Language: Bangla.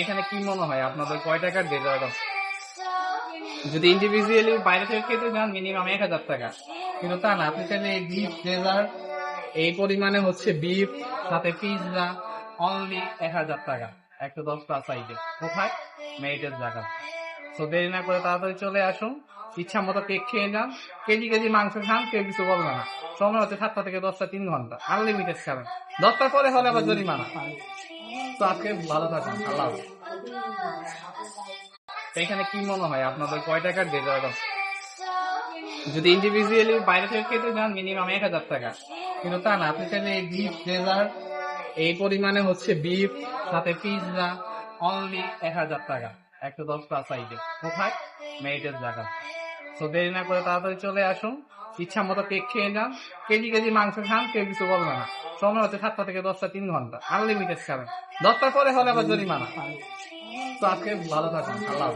এখানে কি মনে হয়? আপনাদের কয় টাকার ডেজার্ট আছে যদি ইন্ডিভিজুয়ালি বাইরে থেকে খেতে যান মিনিমাম এক হাজার টাকা। কিন্তু তা না, আপনি চাইলে বিফ ডেজার্ট এই পরিমাণে হচ্ছে বিফ সাথে পিৎজা অনলি এক হাজার টাকা। একশো দশটা সাইজে কোথায়? মেরিটের জায়গা। তো দেরি না করে তাড়াতাড়ি চলে আসুন। ইচ্ছা মতো কেক খেয়ে যান। কেজি কেজি মাংস খান, কেউ কিছু বলবে না। সময় হচ্ছে সাতটা থেকে দশটা, তিন ঘণ্টা। আনলিমিটেড খাবেন। দশটার পরে হলে আবার জরিমানা। তো আজকে ভালো থাকুন, আল্লাহ এখানে কি মনে হয় আপনাদের কয় টাকার ডেজার্ট আছে যদি ইন্ডিভিজুয়ালি বাইরে থেকে খেতে যান মিনিমাম এক হাজার টাকা। কিন্তু তা না, আপনি চাইলে বিফ ডেজার্ট এই পরিমাণে হচ্ছে বিফ সাথে পিৎজা অনলি এক হাজার টাকা। একশো দশ প্লাস সাইজে কোথায়? মেরিটের জায়গা তো দেরি না করে তাড়াতাড়ি চলে আসুন। ইচ্ছা মতো কেক খেয়ে যান কেজি কেজি মাংস খান, কেউ কিছু বলবে না। সময় হচ্ছে সাতটা থেকে দশটা, তিন ঘণ্টা। আনলিমিটেড খাবেন দশটার পরে হলে আবার জরিমানা। তো আজকে ভালো থাকুন আল্লাহ